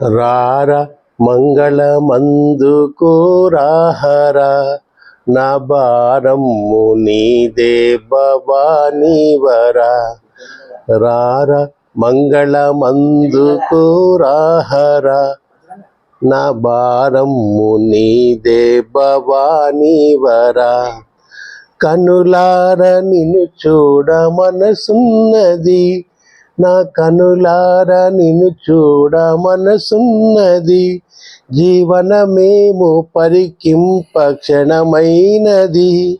రార మంగళమందుకు రాహరా నా భారము నీదే భవానీవరా రార మంగళమందుకు రాహరా నా భారము నీదే భవానీవరా కనులార నిన్ను చూడ మనసున్నది. నా కనులార నిన్ను చూడ మనసున్నది. జీవనమేము పరికింప క్షణమైనది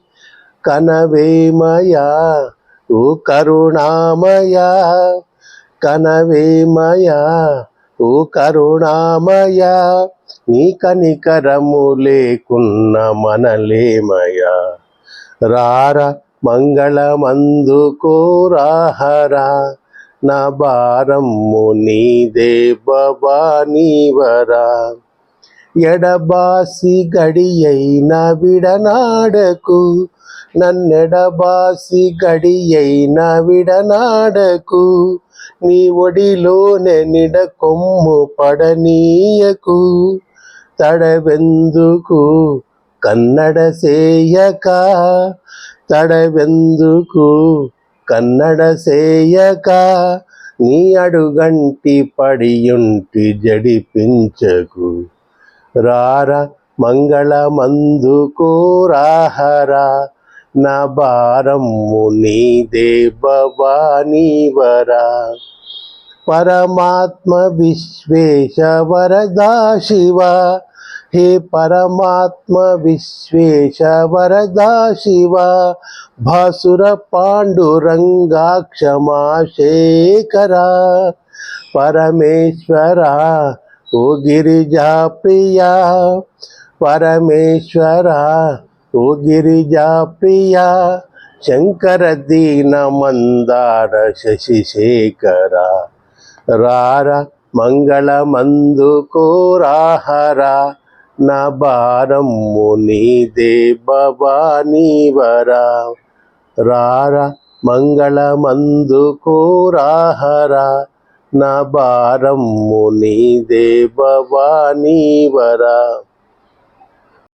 కనవేమయా ఓ కరుణామయా. కనవేమయా ఓ కరుణామయా. నీ కనికరము లేకున్న మనలేమయా రార మంగళమందుకో రాహరా నా భారము నీదే భవానీవరా ఎడబాసి గడియైన విడనాడకు నన్నెడబాసి గడియైన విడనాడకు నీ ఒడిలోనే నిడ కొమ్ము పడనీయకు తడవెందుకు కన్నడ సేయక తడవెందుకు? కన్నడ సేయక నీ అడుగంటి పడియుంటి జడిపించకు. రార మంగళమందు కోరాహరా నా భారము నీదే భవానీవరా పరమాత్మ విశ్వేశ వరదా శివ హే పరమాత్మ విశ్వేశ వరదా శివ భాసుర పాండురంగా శేఖర పరమేశ్వర ఓ గిరిజా ప్రియా పరమేశ్వర ఓ గిరిజా ప్రియా శంకర దీన మందార శశిశేఖర రార మంగళమందుకో కోరాహరా నా భారము నీదే భవానీవరా రారా మంగళమందుకో రాహరా నా భారము నీదే భవానీవరా